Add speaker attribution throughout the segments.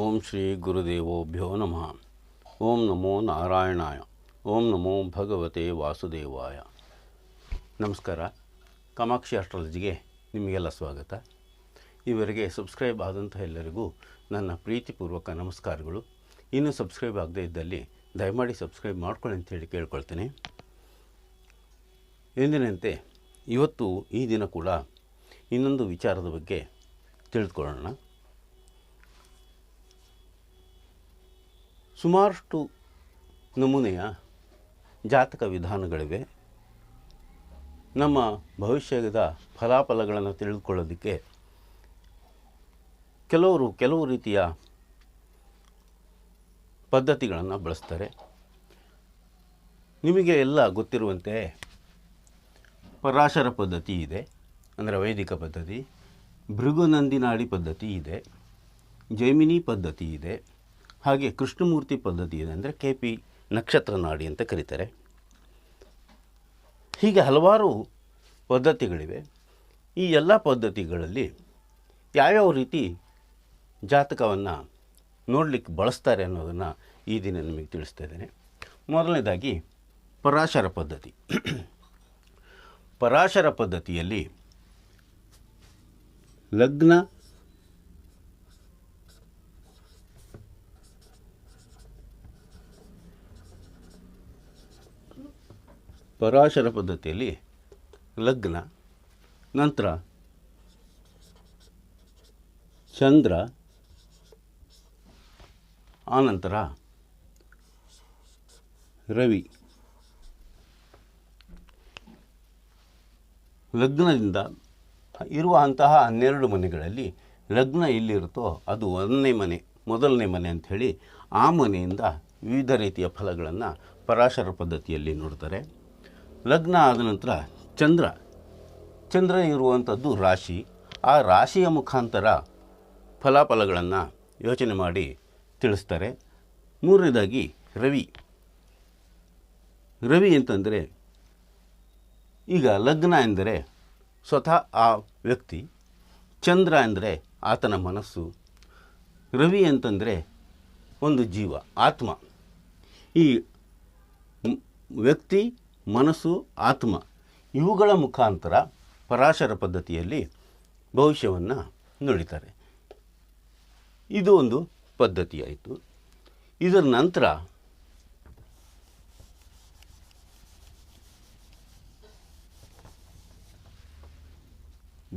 Speaker 1: ಓಂ ಶ್ರೀ ಗುರುದೇವೋಭ್ಯೋ ನಮಃ. ಓಂ ನಮೋ ನಾರಾಯಣಾಯ. ಓಂ ನಮೋ ಭಗವತೆ ವಾಸುದೇವಾಯ. ನಮಸ್ಕಾರ. ಕಾಮಾಕ್ಷಿ ಆಸ್ಟ್ರಾಲಜಿಗೆ ನಿಮಗೆಲ್ಲ ಸ್ವಾಗತ. ಇವರಿಗೆ ಸಬ್ಸ್ಕ್ರೈಬ್ ಆದಂಥ ಎಲ್ಲರಿಗೂ ನನ್ನ ಪ್ರೀತಿಪೂರ್ವಕ ನಮಸ್ಕಾರಗಳು. ಇನ್ನೂ ಸಬ್ಸ್ಕ್ರೈಬ್ ಆಗದೇ ಇದ್ದಲ್ಲಿ ದಯಮಾಡಿ ಸಬ್ಸ್ಕ್ರೈಬ್ ಮಾಡ್ಕೊಳ್ಳಿ ಅಂತೇಳಿ ಕೇಳ್ಕೊಳ್ತೇನೆ. ಎಂದಿನಂತೆ ಇವತ್ತು ಈ ದಿನ ಕೂಡ ಇನ್ನೊಂದು ವಿಚಾರದ ಬಗ್ಗೆ ತಿಳಿದುಕೊಳ್ಳೋಣ. ಸುಮಾರಷ್ಟು ನಮೂನೆಯ ಜಾತಕ ವಿಧಾನಗಳಿವೆ. ನಮ್ಮ ಭವಿಷ್ಯದ ಫಲಾಫಲಗಳನ್ನು ತಿಳಿದುಕೊಳ್ಳೋದಕ್ಕೆ ಕೆಲವರು ಕೆಲವು ರೀತಿಯ ಪದ್ಧತಿಗಳನ್ನು ಬಳಸ್ತಾರೆ. ನಿಮಗೆ ಎಲ್ಲ ಗೊತ್ತಿರುವಂತೆ ಪರಾಶರ ಪದ್ಧತಿ ಇದೆ, ಅಂದರೆ ವೈದಿಕ ಪದ್ಧತಿ ಭೃಗುನಂದಿನಾಡಿ ಪದ್ಧತಿ ಇದೆ, ಜೈಮಿನಿ ಪದ್ಧತಿ ಇದೆ. ಹಾಗೆ ಕೃಷ್ಣಮೂರ್ತಿ ಪದ್ಧತಿ ಅಂದರೆ ಕೆ ಪಿ ನಕ್ಷತ್ರ ನಾಡಿ ಅಂತ ಕರೀತಾರೆ. ಹೀಗೆ ಹಲವಾರು ಪದ್ಧತಿಗಳಿವೆ. ಈ ಎಲ್ಲ ಪದ್ಧತಿಗಳಲ್ಲಿ ಯಾವ್ಯಾವ ರೀತಿ ಜಾತಕವನ್ನು ನೋಡಲಿಕ್ಕೆ ಬಳಸ್ತಾರೆ ಅನ್ನೋದನ್ನು ಈ ದಿನ ನಿಮಗೆ ತಿಳಿಸ್ತಾ ಇದ್ದೇನೆ. ಮೊದಲನೇದಾಗಿ ಪರಾಶರ ಪದ್ಧತಿ. ಪರಾಶರ ಪದ್ಧತಿಯಲ್ಲಿ ಲಗ್ನ ಪರಾಶರ ಪದ್ಧತಿಯಲ್ಲಿ ಲಗ್ನ, ನಂತರ ಚಂದ್ರ, ಆನಂತರ ರವಿ. ಲಗ್ನದಿಂದ ಇರುವಂತಹ ಹನ್ನೆರಡು ಮನೆಗಳಲ್ಲಿ ಲಗ್ನ ಎಲ್ಲಿರುತ್ತೋ ಅದು ಒಂದನೇ ಮನೆ, ಮೊದಲನೇ ಮನೆ ಅಂಥೇಳಿ ಆ ಮನೆಯಿಂದ ವಿವಿಧ ರೀತಿಯ ಫಲಗಳನ್ನು ಪರಾಶರ ಪದ್ಧತಿಯಲ್ಲಿ ನೋಡ್ತಾರೆ. ಲಗ್ನ ಆದ ನಂತರ ಚಂದ್ರ ಚಂದ್ರ ಇರುವಂಥದ್ದು ರಾಶಿ. ಆ ರಾಶಿಯ ಮುಖಾಂತರ ಫಲಾಫಲಗಳನ್ನು ಯೋಚನೆ ಮಾಡಿ ತಿಳಿಸ್ತಾರೆ. ಮೂರನೇದಾಗಿ ರವಿ. ರವಿ ಅಂತಂದರೆ ಈಗ ಲಗ್ನ ಎಂದರೆ ಸ್ವತಃ ಆ ವ್ಯಕ್ತಿ, ಚಂದ್ರ ಅಂದರೆ ಆತನ ಮನಸ್ಸು, ರವಿ ಅಂತಂದರೆ ಒಂದು ಜೀವ, ಆತ್ಮ. ಈ ವ್ಯಕ್ತಿ ಮನಸ್ಸು, ಆತ್ಮ ಇವುಗಳ ಮುಖಾಂತರ ಪರಾಶರ ಪದ್ಧತಿಯಲ್ಲಿ ಭವಿಷ್ಯವನ್ನು ನುಡಿತಾರೆ. ಇದು ಒಂದು ಪದ್ಧತಿಯಾಯಿತು. ಇದರ ನಂತರ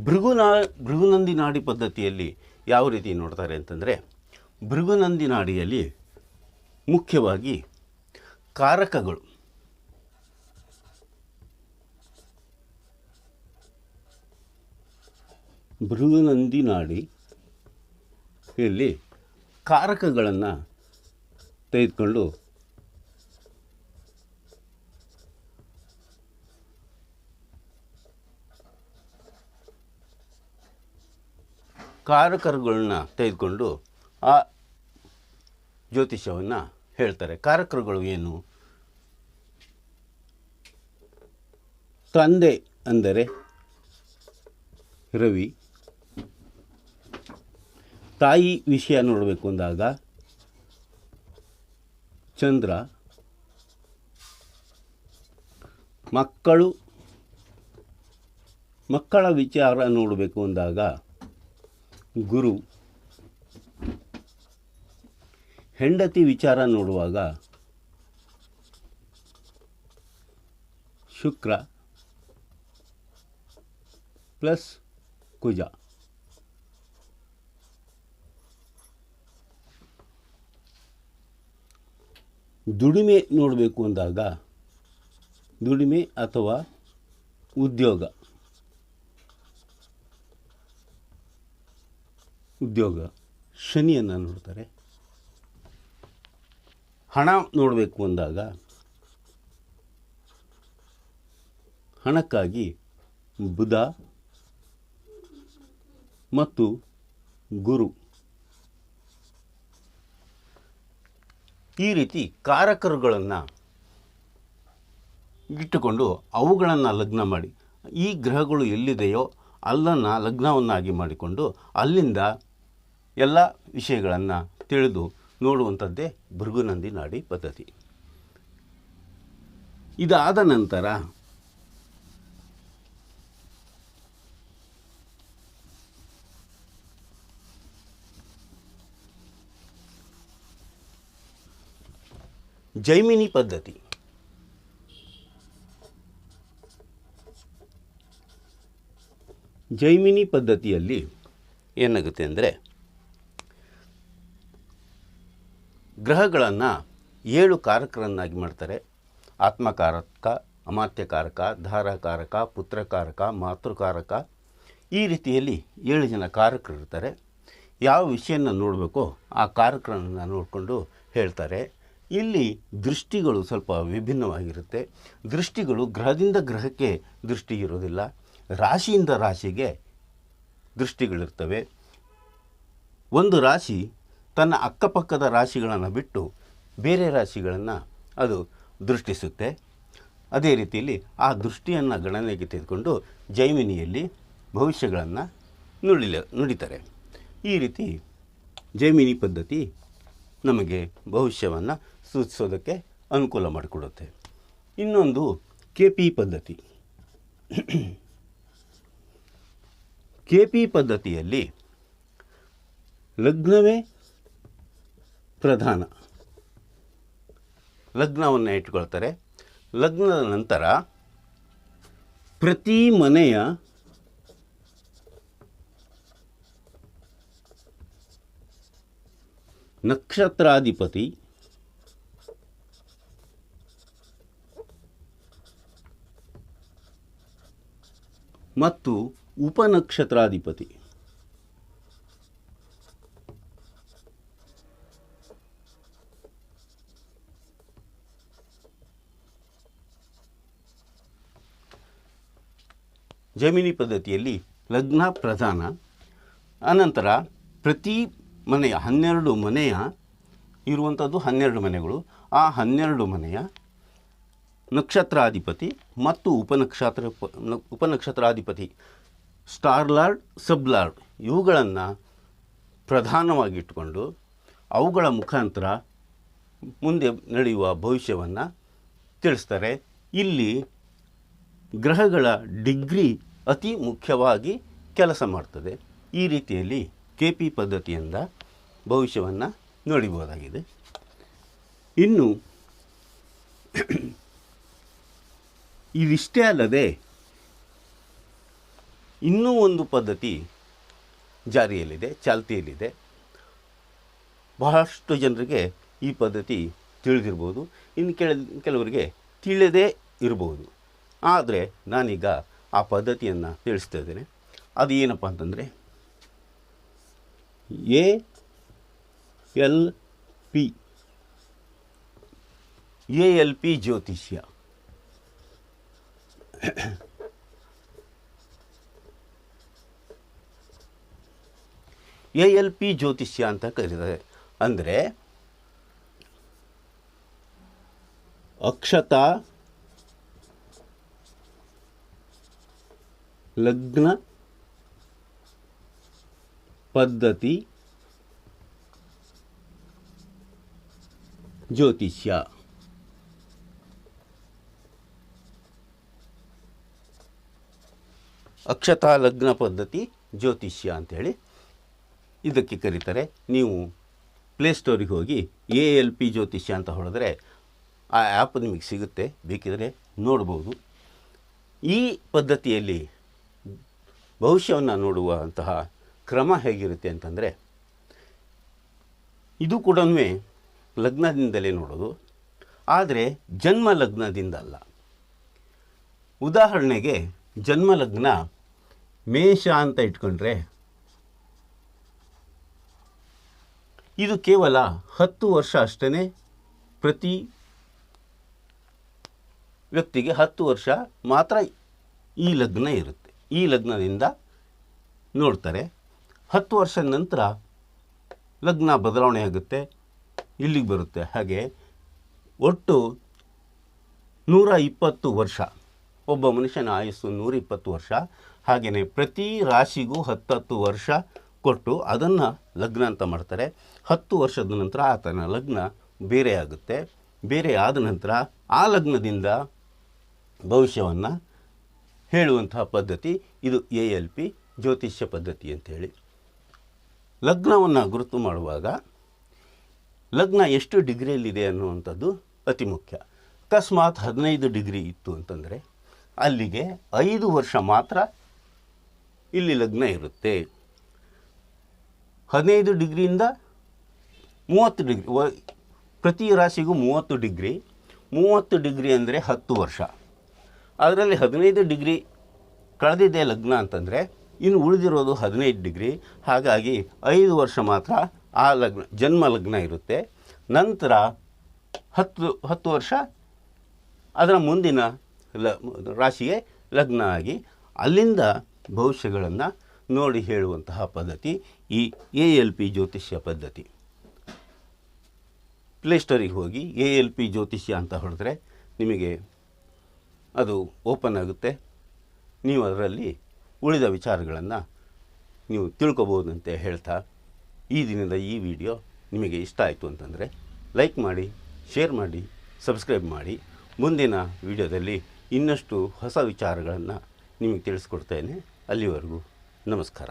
Speaker 1: ಭೃಗುನಾ ಭೃಗುನಂದಿ ನಾಡಿ ಪದ್ಧತಿಯಲ್ಲಿ ಯಾವ ರೀತಿ ನೋಡ್ತಾರೆ ಅಂತಂದರೆ ಭೃಗುನಂದಿ ನಾಡಿಯಲ್ಲಿ ಮುಖ್ಯವಾಗಿ ಕಾರಕಗಳು ಭೃಗುನಂದಿ ನಾಡಿ ಇಲ್ಲಿ ಕಾರಕಗಳನ್ನು ತೆಗೆದುಕೊಂಡು ಕಾರಕರುಗಳನ್ನ ತೆಗೆದುಕೊಂಡು ಆ ಜ್ಯೋತಿಷ್ಯವನ್ನು ಹೇಳ್ತಾರೆ. ಕಾರಕರುಗಳು ಏನು? ತಂದೆ ಅಂದರೆ ರವಿ ತಾಯಿ ವಿಷಯ ನೋಡಬೇಕು ಅಂದಾಗ ಚಂದ್ರ ಮಕ್ಕಳು ಮಕ್ಕಳ ವಿಚಾರ ನೋಡಬೇಕು ಅಂದಾಗ ಗುರು ಹೆಂಡತಿ ವಿಚಾರ ನೋಡುವಾಗ ಶುಕ್ರ ಪ್ಲಸ್ ಕುಜ. ದುಡಿಮೆ ನೋಡಬೇಕು ಅಂದಾಗ ದುಡಿಮೆ ಅಥವಾ ಉದ್ಯೋಗ. ಉದ್ಯೋಗ ಶನಿಯನ್ನು ನೋಡ್ತಾರೆ. ಹಣ ನೋಡಬೇಕು ಅಂದಾಗ ಹಣಕ್ಕಾಗಿ ಬುಧ ಮತ್ತು ಗುರು. ಈ ರೀತಿ ಕಾರಕರುಗಳನ್ನು ಇಟ್ಟುಕೊಂಡು ಅವುಗಳನ್ನು ಲಗ್ನ ಮಾಡಿ. ಈ ಗ್ರಹಗಳು ಎಲ್ಲಿದೆಯೋ ಅಲ್ಲನ್ನು ಲಗ್ನವನ್ನಾಗಿ ಮಾಡಿಕೊಂಡು ಅಲ್ಲಿಂದ ಎಲ್ಲ ವಿಷಯಗಳನ್ನು ತಿಳಿದು ನೋಡುವಂಥದ್ದೇ ಭೃಗುನಂದಿ ನಾಡಿ ಪದ್ಧತಿ. ಇದಾದ ನಂತರ ಜೈಮಿನಿ ಪದ್ಧತಿ. ಜೈಮಿನಿ ಪದ್ಧತಿಯಲ್ಲಿ ಏನಾಗುತ್ತೆ ಅಂದರೆ ಗ್ರಹಗಳನ್ನು ಏಳು ಕಾರಕರನ್ನಾಗಿ ಮಾಡ್ತಾರೆ. ಆತ್ಮಕಾರಕ, ಅಮಾತ್ಯಕಾರಕ, ಧಾರಕಾರಕ, ಪುತ್ರಕಾರಕ, ಮಾತೃಕಾರಕ. ಈ ರೀತಿಯಲ್ಲಿ ಏಳು ಜನ ಕಾರಕರು ಇರ್ತಾರೆ ಯಾವ ವಿಷಯನ ನೋಡಬೇಕೋ ಆ ಕಾರಕರನ್ನು ನೋಡಿಕೊಂಡು ಹೇಳ್ತಾರೆ. ಇಲ್ಲಿ ದೃಷ್ಟಿಗಳು ಸ್ವಲ್ಪ ವಿಭಿನ್ನವಾಗಿರುತ್ತೆ. ದೃಷ್ಟಿಗಳು ಗ್ರಹದಿಂದ ಗ್ರಹಕ್ಕೆ ದೃಷ್ಟಿ ಇರೋದಿಲ್ಲ. ರಾಶಿಯಿಂದ ರಾಶಿಗೆ ದೃಷ್ಟಿಗಳಿರ್ತವೆ. ಒಂದು ರಾಶಿ ತನ್ನ ಅಕ್ಕಪಕ್ಕದ ರಾಶಿಗಳನ್ನು ಬಿಟ್ಟು ಬೇರೆ ರಾಶಿಗಳನ್ನು ಅದು ದೃಷ್ಟಿಸುತ್ತೆ. ಅದೇ ರೀತಿಯಲ್ಲಿ ಆ ದೃಷ್ಟಿಯನ್ನು ಗಣನೆಗೆ ತೆಗೆದುಕೊಂಡು ಜೈಮಿನಿಯಲ್ಲಿ ಭವಿಷ್ಯಗಳನ್ನು ನುಡಿಲ ನುಡಿತಾರೆ. ಈ ರೀತಿ ಜೈಮಿನಿ ಪದ್ಧತಿ ನಮಗೆ ಭವಿಷ್ಯವನ್ನು ಸೂಚಿಸೋದಕ್ಕೆ ಅನುಕೂಲ ಮಾಡಿಕೊಡುತ್ತೆ. ಇನ್ನೊಂದು ಕೆ ಪಿ ಪದ್ಧತಿ. ಕೆ ಪಿ ಪದ್ಧತಿಯಲ್ಲಿ ಲಗ್ನವೇ ಪ್ರಧಾನ. ಲಗ್ನವನ್ನು ಇಟ್ಕೊಳ್ತಾರೆ. ಲಗ್ನದ ನಂತರ ಪ್ರತಿ ಮನೆಯ ನಕ್ಷತ್ರಾಧಿಪತಿ ಮತ್ತು ಉಪನಕ್ಷತ್ರಾಧಿಪತಿ. ಜಮಿನಿ ಪದ್ಧತಿಯಲ್ಲಿ ಲಗ್ನ ಪ್ರಧಾನ, ಅನಂತರ ಪ್ರತಿ ಮನೆಯ ಹನ್ನೆರಡು ಮನೆಯ ಇರುವಂಥದ್ದು ಹನ್ನೆರಡು ಮನೆಗಳು. ಆ ಹನ್ನೆರಡು ಮನೆಯ ನಕ್ಷತ್ರಾಧಿಪತಿ ಮತ್ತು ಉಪನಕ್ಷತ್ರ ಉಪನಕ್ಷತ್ರಾಧಿಪತಿ. ಸ್ಟಾರ್ಲಾರ್ಡ್, ಸಬ್ಲಾರ್ಡ್ ಇವುಗಳನ್ನು ಪ್ರಧಾನವಾಗಿಟ್ಟುಕೊಂಡು ಅವುಗಳ ಮುಖಾಂತರ ಮುಂದೆ ನಡೆಯುವ ಭವಿಷ್ಯವನ್ನು ತಿಳಿಸ್ತಾರೆ. ಇಲ್ಲಿ ಗ್ರಹಗಳ ಡಿಗ್ರಿ ಅತಿ ಮುಖ್ಯವಾಗಿ ಕೆಲಸ ಮಾಡ್ತದೆ. ಈ ರೀತಿಯಲ್ಲಿ ಕೆ ಪಿ ಪದ್ಧತಿಯಿಂದ ಭವಿಷ್ಯವನ್ನು ನೋಡಿಬೋದಾಗಿದೆ. ಇನ್ನು ಇದಿಷ್ಟೇ ಅಲ್ಲದೆ ಇನ್ನೂ ಒಂದು ಪದ್ಧತಿ ಜಾರಿಯಲ್ಲಿದೆ, ಚಾಲ್ತಿಯಲ್ಲಿದೆ. ಬಹಳಷ್ಟು ಜನರಿಗೆ ಈ ಪದ್ಧತಿ ತಿಳಿದಿರ್ಬೋದು. ಇನ್ನು ಕೆಲ ಕೆಲವರಿಗೆ ತಿಳಿಯದೇ ಇರ್ಬೋದು. ಆದರೆ ನಾನೀಗ ಆ ಪದ್ಧತಿಯನ್ನು ತಿಳಿಸ್ತಾ ಇದ್ದೇನೆ. ಅದು ಏನಪ್ಪ ಅಂತಂದರೆ, A, L, P. A, L, P ಜ್ಯೋತಿಷ್ಯ. ಎ ಎಲ್ ಪಿ ಜ್ಯೋತಿಷ್ಯ ಅಂತ ಕರೀತಾರೆ. ಅಂದರೆ ಅಕ್ಷತ ಲಗ್ನ ಪದ್ಧತಿ ಜ್ಯೋತಿಷ್ಯ. ಅಕ್ಷತಾ ಲಗ್ನ ಪದ್ಧತಿ ಜ್ಯೋತಿಷ್ಯ ಅಂಥೇಳಿ ಇದಕ್ಕೆ ಕರೀತಾರೆ. ನೀವು ಪ್ಲೇಸ್ಟೋರಿಗೆ ಹೋಗಿ ಎ ಎಲ್ ಪಿ ಜ್ಯೋತಿಷ್ಯ ಅಂತ ಹೊಡೆದ್ರೆ ಆ ಆ್ಯಪ್ ನಿಮಗೆ ಸಿಗುತ್ತೆ. ಬೇಕಿದ್ರೆ ನೋಡ್ಬೋದು. ಈ ಪದ್ಧತಿಯಲ್ಲಿ ಭವಿಷ್ಯವನ್ನು ನೋಡುವಂತಹ ಕ್ರಮ ಹೇಗಿರುತ್ತೆ ಅಂತಂದರೆ ಇದು ಕೂಡ ಲಗ್ನದಿಂದಲೇ ನೋಡೋದು. ಆದರೆ ಜನ್ಮ ಲಗ್ನದಿಂದ ಅಲ್ಲ. ಉದಾಹರಣೆಗೆ ಜನ್ಮ ಲಗ್ನ ಮೇಷ ಅಂತ ಇಟ್ಕೊಂಡ್ರೆ ಇದು ಕೇವಲ ಹತ್ತು ವರ್ಷ ಅಷ್ಟೇ ಪ್ರತಿ ವ್ಯಕ್ತಿಗೆ ಹತ್ತು ವರ್ಷ ಮಾತ್ರ ಈ ಲಗ್ನ ಇರುತ್ತೆ. ಈ ಲಗ್ನದಿಂದ ನೋಡ್ತಾರೆ, ಹತ್ತು ವರ್ಷ ನಂತರ ಲಗ್ನ ಬದಲಾವಣೆ ಆಗುತ್ತೆ, ಇಲ್ಲಿಗೆ ಬರುತ್ತೆ. ಹಾಗೆ ಒಟ್ಟು ನೂರ ಇಪ್ಪತ್ತು ವರ್ಷ, ಒಬ್ಬ ಮನುಷ್ಯನ ಆಯಸ್ಸು ನೂರ ಇಪ್ಪತ್ತು ವರ್ಷ ಹಾಗೆಯೇ ಪ್ರತಿ ರಾಶಿಗೂ ಹತ್ತತ್ತು ವರ್ಷ ಕೊಟ್ಟು ಅದನ್ನು ಲಗ್ನ ಅಂತ ಮಾಡ್ತಾರೆ. ಹತ್ತು ವರ್ಷದ ನಂತರ ಆತನ ಲಗ್ನ ಬೇರೆ ಆಗುತ್ತೆ. ಬೇರೆ ಆದ ನಂತರ ಆ ಲಗ್ನದಿಂದ ಭವಿಷ್ಯವನ್ನು ಹೇಳುವಂತಹ ಪದ್ಧತಿ ಇದು ಎ ಎಲ್ ಪಿ ಜ್ಯೋತಿಷ್ಯ ಪದ್ಧತಿ ಅಂತೇಳಿ ಲಗ್ನವನ್ನು ಗುರುತು ಮಾಡುವಾಗ ಲಗ್ನ ಎಷ್ಟು ಡಿಗ್ರಿಯಲ್ಲಿದೆ ಅನ್ನುವಂಥದ್ದು ಅತಿ ಮುಖ್ಯ. ಅಕಸ್ಮಾತ್ ಹದಿನೈದು ಡಿಗ್ರಿ ಇತ್ತು ಅಂತಂದರೆ ಅಲ್ಲಿಗೆ ಐದು ವರ್ಷ ಮಾತ್ರ ಇಲ್ಲಿ ಲಗ್ನ ಇರುತ್ತೆ. ಹದಿನೈದು ಡಿಗ್ರಿಯಿಂದ ಮೂವತ್ತು ಡಿಗ್ರಿ ಪ್ರತಿ ರಾಶಿಗೂ ಮೂವತ್ತು ಡಿಗ್ರಿ. ಮೂವತ್ತು ಡಿಗ್ರಿ ಅಂದರೆ ಹತ್ತು ವರ್ಷ. ಅದರಲ್ಲಿ ಹದಿನೈದು ಡಿಗ್ರಿ ಕಳೆದಿದೆ ಲಗ್ನ ಅಂತಂದರೆ ಇನ್ನು ಉಳಿದಿರೋದು ಹದಿನೈದು ಡಿಗ್ರಿ. ಹಾಗಾಗಿ ಐದು ವರ್ಷ ಮಾತ್ರ ಆ ಲಗ್ನ, ಜನ್ಮ ಲಗ್ನ ಇರುತ್ತೆ. ನಂತರ ಹತ್ತು ಹತ್ತು ವರ್ಷ ಅದರ ಮುಂದಿನ ಲ, ರಾಶಿಗೆ ಲಗ್ನ ಆಗಿ ಅಲ್ಲಿಂದ ಭವಿಷ್ಯಗಳನ್ನು ನೋಡಿ ಹೇಳುವಂತಹ ಪದ್ಧತಿ ಈ ಎ ಎಲ್ ಪಿ ಜ್ಯೋತಿಷ್ಯ ಪದ್ಧತಿ. ಪ್ಲೇಸ್ಟೋರಿಗೆ ಹೋಗಿ ಎ ಎಲ್ ಪಿ ಜ್ಯೋತಿಷ್ಯ ಅಂತ ಹೊಡೆದ್ರೆ ನಿಮಗೆ ಅದು ಓಪನ್ ಆಗುತ್ತೆ. ನೀವು ಅದರಲ್ಲಿ ಉಳಿದ ವಿಚಾರಗಳನ್ನು ನೀವು ತಿಳ್ಕೊಬೋದಂತೆ ಹೇಳ್ತಾ ಈ ದಿನದ ಈ ವಿಡಿಯೋ ನಿಮಗೆ ಇಷ್ಟ ಆಯಿತು ಅಂತಂದರೆ ಲೈಕ್ ಮಾಡಿ ಶೇರ್ ಮಾಡಿ ಸಬ್ಸ್ಕ್ರೈಬ್ ಮಾಡಿ. ಮುಂದಿನ ವಿಡಿಯೋದಲ್ಲಿ ಇನ್ನಷ್ಟು ಹೊಸ ವಿಚಾರಗಳನ್ನು ನಿಮಗೆ ತಿಳಿಸ್ಕೊಡ್ತೇನೆ. ಅಲ್ಲಿವರೆಗೂ ನಮಸ್ಕಾರ.